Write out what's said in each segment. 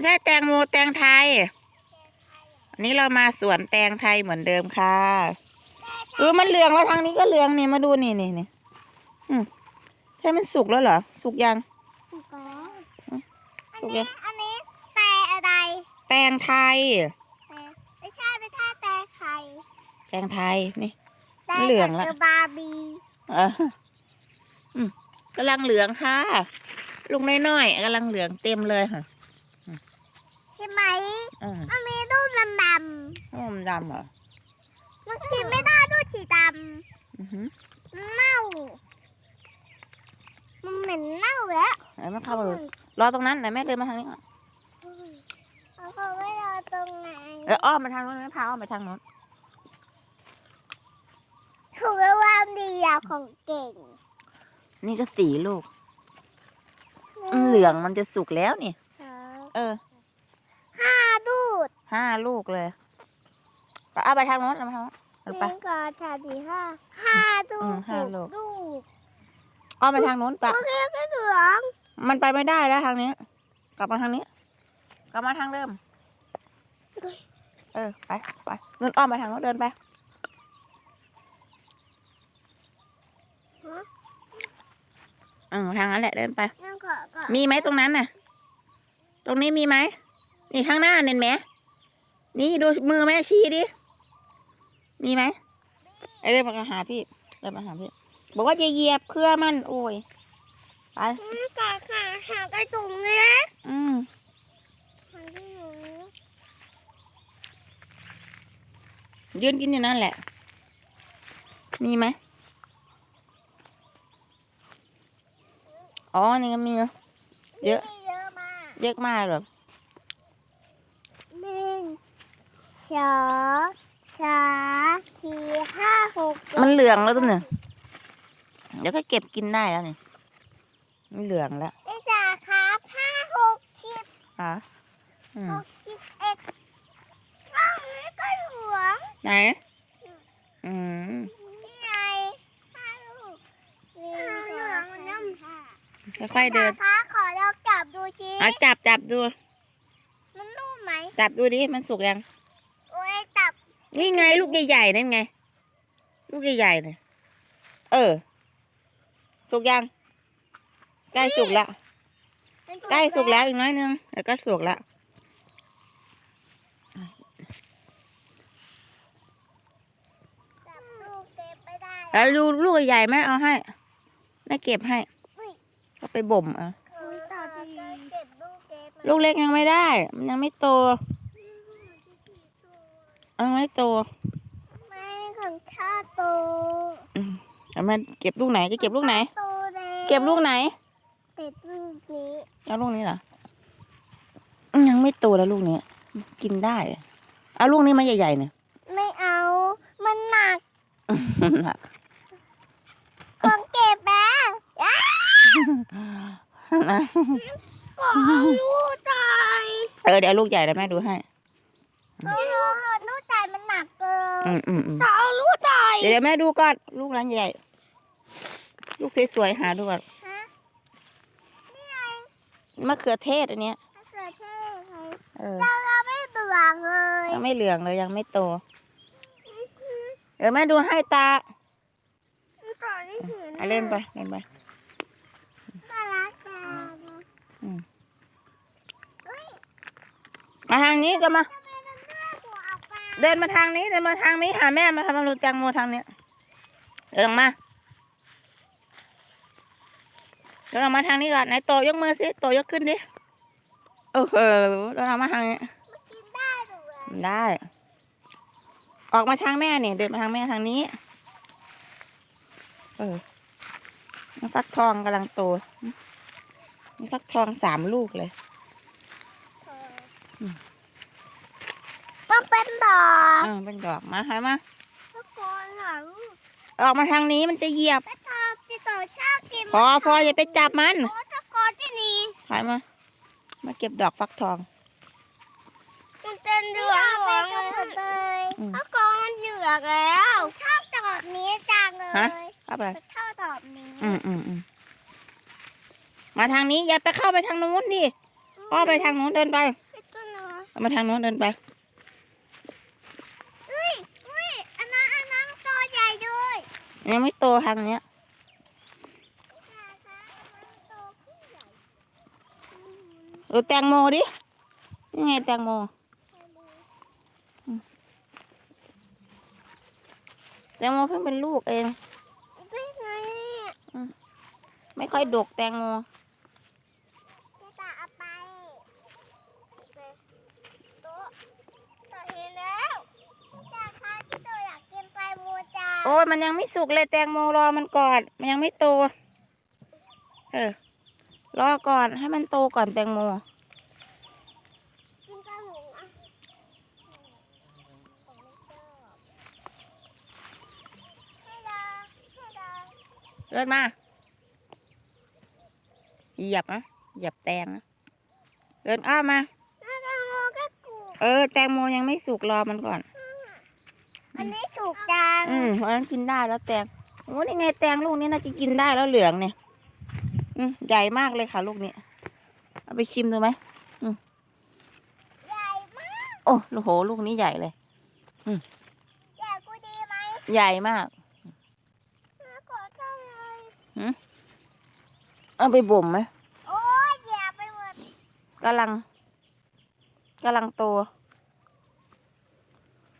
ไม่ใช่แตงโมแตงไทย อันนี้เรามาสวนแตงไทยเหมือนเดิมค่ะดูมันเหลืองแล้วทางนี้ก็เหลืองนี่มาดูนี่นี่นี่อืมใช่มันสุกแล้วเหรอ สุกยัง ถูกแล้วถูอันกยันี้ง อันนี้แต่อะไรแตงไทย แต่ไม่ใช่ไม่ใช่แต่ไข่แตงไทยนี่ แต่เหลืองละ คือบาร์บีเอออืมกำลังเหลืองค่ะ ลุงน้อยๆกำลังเหลืองเต็มเลยค่ะใช่ไหมอืมมันมีรูปดำดโอ้มันดำเหรอำมันกินไม่ได้รูปสีดอือหือำมันเน่า มันเหม็นเน่าแล้วไหนมันเข้ามาดูรอตรงนั้นไหนแม่เดินมาทางนี้ก่อนเขาบอกว่าเราตรงไหนเอออ้อมมาทางนู้นนะพาอ้อมไปทางนู้นถูกแล้วความดีอะของเก่งนี่ก็สี่ลูกมันเหลืองมันจะสุกแล้วนี่ เออห้าดูด ห้าลูกเลยเอาไปทางโน้นเอาไปทางโน้นเอาหไปนึ่งก่อนชาดีห้าห้าดูอืดมห้าลูกดูดอ้อมไปทางโน้นปะ โอเคก็เหลืองมันไปไม่ได้แล้วทางนี้ กลับมาทางนี้ กลับมาทางเดิม เออ ไปไปเดินอ้อมไปทางโน้นเดินไปอืมทางนั้นแหละเดินไป นั่งก่อนก่อนมีไหมตรงนั้นน่ะ ตรงนี้มีไหมนี่ข้างหน้าเห็นไหม นี่ดูมือแม่ชี้ดิ มีไหมไอ้เดินมาหาพี่เดินมาหาพี่ บอกว่าจะเหยียบเครือมัน โอ้ย ไปนั่งก่อนค่ะหาไปตรงนี้อืมหาที่หนูยืนกินอยู่นั่นแหละ มีไหม อ๋อ นี่ก็มีเหรอเยอะมีเยอะมากเยอะมากเหรอ หนึ่ง สองสามสี่ห้าหกจ็ดมันเหลืองแล้วต้นเนี่ยเดี๋ยวก็เก็บกินได้แล้วนี่มันเหลืองแล้วนี่จ้าครับห้าหกสิบฮะอืมหกสิบเอ็ดอ้าวนี่ก็เหลืองไหน อืมนี่ไงห้าลูกหนึ่งสองสามห้าค่อยๆเดินคะขอเราจับดูชิเอาจับจับดู มันนุ่มไหม จับดูดิ มันสุกยังโอ้ยจับ นี่ไง ลูกใหญ่ๆนั่นไง ลูกใหญ่ๆเนี่ยเออ สุกยังใกล้สุกละมันใกล้สุกแล้วอีกน้อยนึงเดี๋ยวก็สุกละจับลูกเก็บไม่ได้แล้วดูลูกใหญ่ๆแม่เอาให้แม่เก็บให้อุ้ยก็ไปบ่มเอาอุ้ยต่อดีเก็บลูกเก็บลูกเล็กยังไม่ได้ มันยังไม่โต ยังไม่โตไม่ของชาโตเอามาเก็บลูกไหนจะเก็บลูกไหน โตแล้วเก็บลูกไหน ติดลูกนี้เอาลูกนี้เหรอ ยังไม่โตแล้วลูกนี้ กินได้ เอาลูกนี้มาใหญ่ๆเนี่ยไม่เอา มันหนักหนักของเก็บแม่อ้านะขอลูกตายเออเดี๋ยวเอาลูกใหญ่แล้วแม่ดูให้เอาลูกลูกตายมันหนักเกินอืมอืมอืมจะเอาลูกตายเดี๋ยวเดี๋ยวแม่ดูก่อนลูกนั้นใหญ่ ลูกสวยๆหาดูก่อนฮะนี่ไงมะเขือเทศอันเนี้ย มะเขือเทศไงเออเราเราไม่เบื่อเลยยังไม่เหลืองเลยยังไม่โต เดี๋ยวแม่ดูให้ตาต่อนี่ถือเอาเล่นไปเล่นไป น่ารักจังอืม เฮ้ยมาทางนี้ก็มา ทำ เดินมาทางนี้เดินมาทางนี้หาแม่มาทำมารูจังโมทางเนี้ยเดินออกมาเดินออกมาทางนี้ก่อนไหนโตยกมือสิโตยกขึ้นดิโอ้โหเดินออกมาทางนี้กินได้อได้ ออกมาทางแม่เนี่ยเดินมาทางแม่ทางนี้เออนี่ฟักทองกำลังโตนี่ฟักทองสามลูกเลย มันเป็นดอกเออเป็นดอกมาหายมาทุกคนหาลูกออกมาทางนี้มันจะเหยียบไปตอบจิตต่อชอบกินพอพออย่าไปจับมันโอ้ตะกอนที่นี่หายมา มาเก็บดอกฟักทอง มันเป็นเหลืองเหลืองเลยอืมตะกอนมันเหลืองแล้วชอบดอกนี้จังเลฮะยเข้าไปชอบดอกนี้ อืมอืมอืมมาทางนี้อย่าไปเข้าไปทางนู้นดิอ้อไปทางนู้นเดินไปไม่เอามาทางโน้นเดินไป อุ้ยอุ้ยอันนั้นอันนั้นตัวใหญ่ด้วย ยังไม่โตทางเนี้ยค่ะค่ะอันนั้นตัวผู้ใหญ่อืมดูแตงโมดินี่ไงแตงโม แตงโมเพิ่งเป็นลูกเองไปไหนอะไม่ค่อยดกแตงโม จะตาเอาไปไปโต๊ะต่อเห็นแล้วจ้าค่ะที่ตัวอยากกินไปมูจ้า โอ้ยมันยังไม่สุกเลยแตงโมรอมันก่อน มันยังไม่โต เออ รอก่อนให้มันโตก่อนแตงโมกินปลาหมูอะให้ดาให้ดาเดินมาเหยียบนะเหยียบแตงนะเดินอ้อมมาแล้วก็โมก็กู เออ แตงโมยังไม่สุกรอมันก่อน อันนี้ถูกจังอืมเพราะฉะนั้นกินได้แล้วแตงโอ้นี่ไงแตงลูกนี้น่าจะกินได้แล้วเหลืองเนี่ย อืมใหญ่มากเลยค่ะ ลูกนี้เอาไปชิมดูไหมใหญ่มาก โอ้โห ลูกนี้ใหญ่เลยใหญ่กูดีไหมใหญ่มากมาขอจ้างเลยเอาไปบ่มไหมโอ้ยเหยียบไปหมดกำลังกำลังโต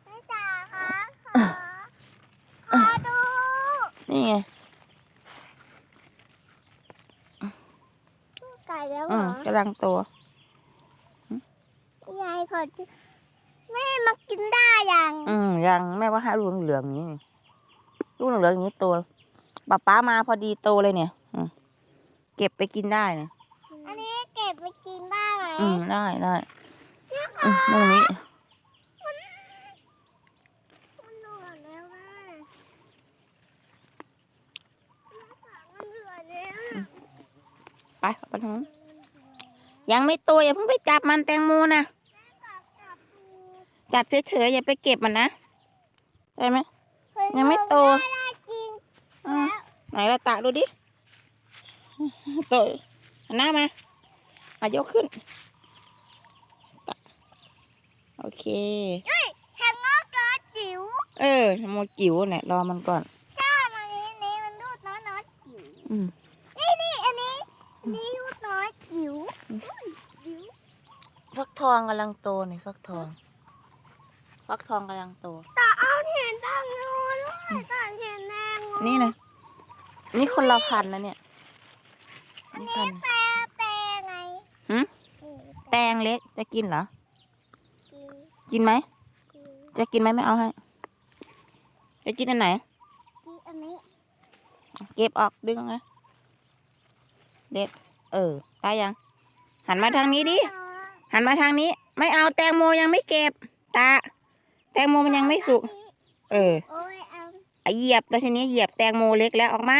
ไม่จ่าคะขอขอดู นี่ไงไก่แล้วเหอืรมอกำลังโตยายขอดูแม่มากินได้ยังอืมยังแม่ว่าให้ลูกเหลืองๆอย่างนี้นี่ลูกเหลืองๆอย่างนี้โตป๊าป๊ามาพอดีโตเลยเนี่ย อืมเก็บไปกินได้เนี่ยอันนี้เก็บไปกินได้ไหมอืมได้ได้อืมตรงนี้มันเหลือแล้วแม่มันเหลือแล้ว ไปเอาไปทางนู้นยังไม่โตอย่าเพิ่งไปจับมันแตงโมนะจับดูจับเฉยๆอย่าไปเก็บมันนะได้ไหมเฮ้ยังไม่โตได้ได้จริงอืมแล้วไหนเราตากดูดิโตหันหน้ามามายกขึ้นตะโอเคเฮ้ยแทงงอกตัวจิ๋ว เออโมจิ๋วเนี่ยรอมันก่อนถ้ามันนี้นี้มันรูดน้อยน้อยจิ๋วอืมนี่นี่อัน นี้อันนี้รูดน้อยจิ๋วอุ้ยจิ๋วฟักทองกำลังโตนี่ฟักทอง ฟักทองกำลังโตตาเอาเห็นตังนูนด้วยตาเห็นแดงงูนี่นะนี่คนละพันธุ์นะเนี่ยนี่พันธุ์แต่แต่ไงหืมอืมแตงเล็กจะกินเหรอ กินกินไหมกินจะกินไหมไม่เอาให้ จะกินอันไหน กินอันนี้ เก็บออกดึงออกนะ เด็ด เออ ได้ยัง หันมาทางนี้ดิ หันมาทางนี้ ไม่เอาแตงโมยังไม่เก็บ ตา แตงโมมันยังไม่สุก เออโอ้ยเอาอะเหยียบแล้วทีนี้เหยียบแตงโมเล็กแล้วออกมา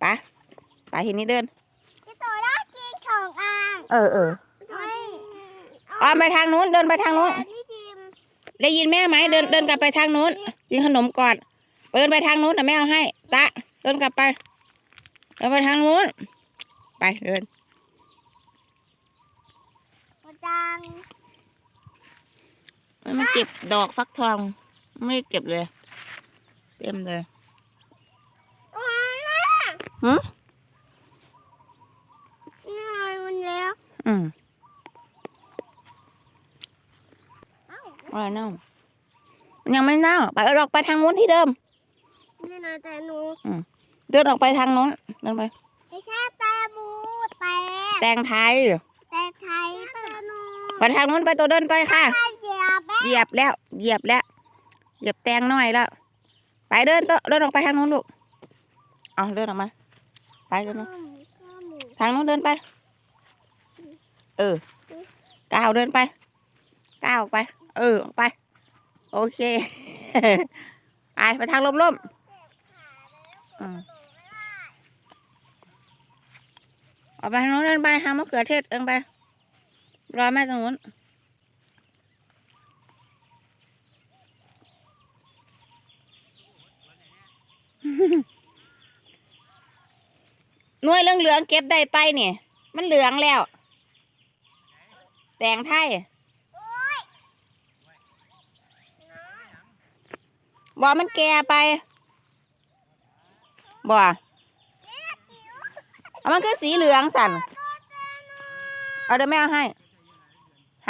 ไปะไปทีนี้เดินที่ตัวได้กินของอ่างเออเออไม่ออมไปทางนู้นเดินไปทางนู้นนี่พิมพ์ได้ยินแม่ไหมเดินเดินกลับไปทางนู้นกินขนมก่อนเดินไปทางนู้นแต่แม่เอาให้ตะเดินกลับไปเดินไปทางนู้น ไปเดินกระจังมันมาเก็บดอกฟักทอง ไม่ได้เก็บเลย เต็มเลยอ๋อนะหืมนี่ไงมันแล้วอืมเอ้าอะไรเน่ามันยังไม่เน่าไปเอาดอกไปทางนู้นที่เดิมนี่นะแต่หนูเดินออกไปทางนู้นเดินไปแค่แต่บูแต่ แตงไทยแต่ไทยแต่หนูไปทางนู้นไปตัวเดินไปค่ะถ้าเหยียบแม่เหยียบแล้ว เหยียบแล้ว เหยียบแตงหน่อยแล้ว ไปเดินเตอะเดินออกไปทางนู้นลูก เอาเดินออกมา ไปเดินมาข้อหมูทางนู้นเดินไป เออ ก้าวเดินไป ก้าวออกไป เออออกไป โอเค ไปไปทางล่มๆอืม ออกไปทางโน้นเอินไปทางมะเขือเทศเอินไป รอแม่ตรงนู้นน่วยเหลืองเหลืองเก็บได้ไปนี่ มันเหลืองแล้ว แต่งไทยบ่ มันแก่ไป บ่ เอามันคือสีเหลืองสั่นตัวเต้นเอาเดี๋ยวแม่เอาให้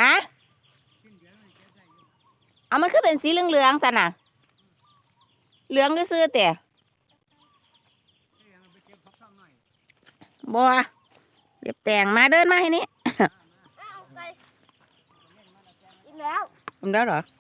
ฮะ เอามันคือเป็นสีเหลืองๆสั่นน่ะ เหลืองก็ซื้อๆแต่บัวเก็บแต่งมาเดินมาให้นี่เอาไปกินแล้วผมได้เหรอเ